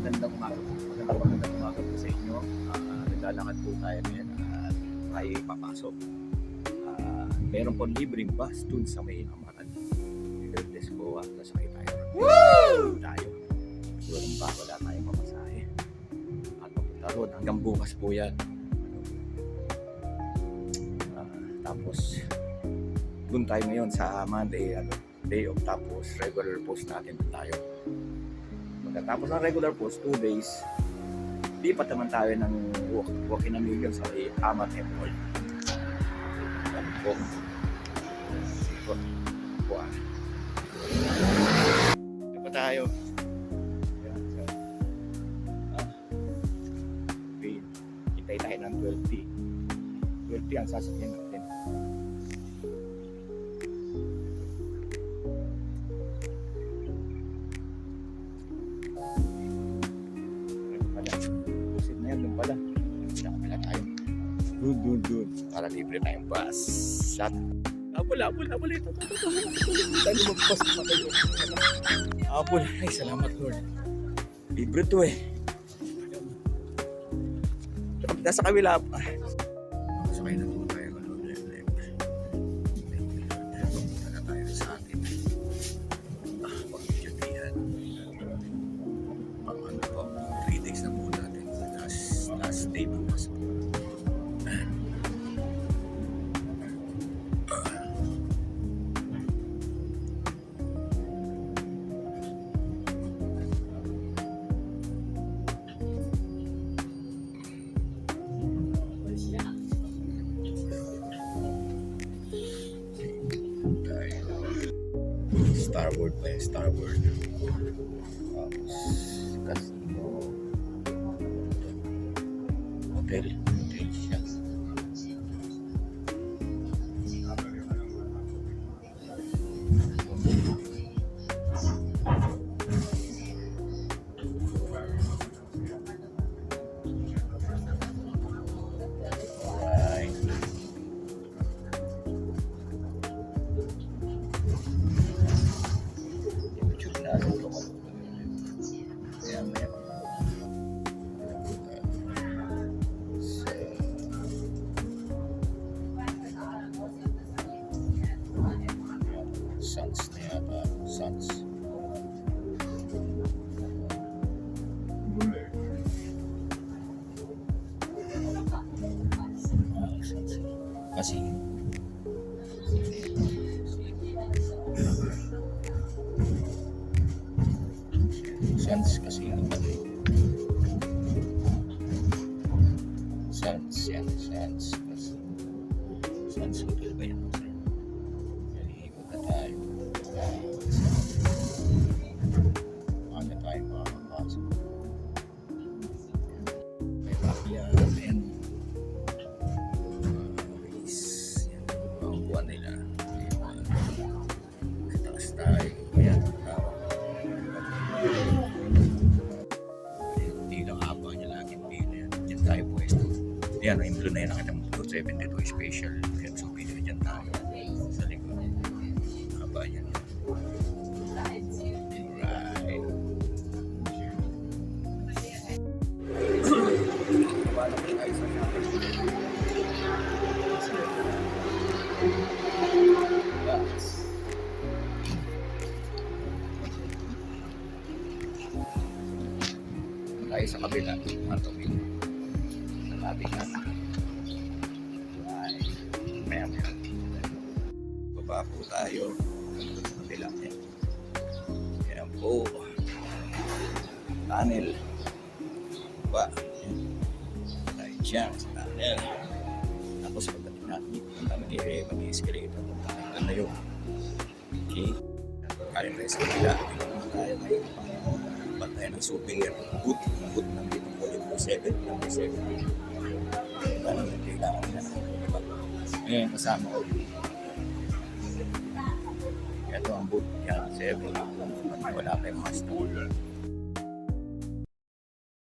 magandang umaga po. Magandang magandang umaga po sa inyo. Ah, naglalakad po tayo ngayon at tayo papasok. Ah, meron po libreng bus dun sa may amaran. Regardless po at nasakay tayo. Woo! Tayo. Siguro pa wala tayong pamasahe. At papunta roon hanggang bukas po yan. Ah, tapos dun tayo ngayon sa Monday, ano, day of tapos regular post natin tayo. Pagkatapos ng regular post, 2 days, lipat naman tayo ng walk, walking million sa may Ama Temple. Yan po. Ah. Ito pa tayo. Ah. Okay. Hintay tayo ng 12T. 12T ang sasakyan natin. Dun, dun, dun. Para libre tayong bus. At Apple, apple, apple. Ito, ito, ito. Dahil lumagpas pa kayo. Apple. Ay, salamat Lord. Libre to eh. Nasa kabila pa. Sakay na po tayo. Tayo sa. Ah, pang ano po, 3 days na po natin. Last, last day po mas. Starboard pa yung starboard. Tapos, casino. Hotel. Suns na yata. Suns. Ah, Suns. Kasi Suns kasi ano Suns yan, Suns Suns Hotel ba yan? Yan, Tayo. Ayan, tawag. Hindi lang haba niya laging pila yan. Diyan tayo pwesto. Yan, yung blue na yan. Mo, Blue 72 special. Yan, so tayo sa kabila. Tumig sa tabi na ay maya maya baba po tayo. Sa kabila yan yan po. Tunnel baba tayo dyan sa tunnel tapos pagdating natin ang dami ni Reva ni escalator doon na yun. Okay. Kaling tayo sa kabila tayo may patay ng souvenir boot boot ng po yung 7 number 7 parang yung kailangan nila diba? ngayon kasama ko. Ito ang boot yan 7 wala pa yung master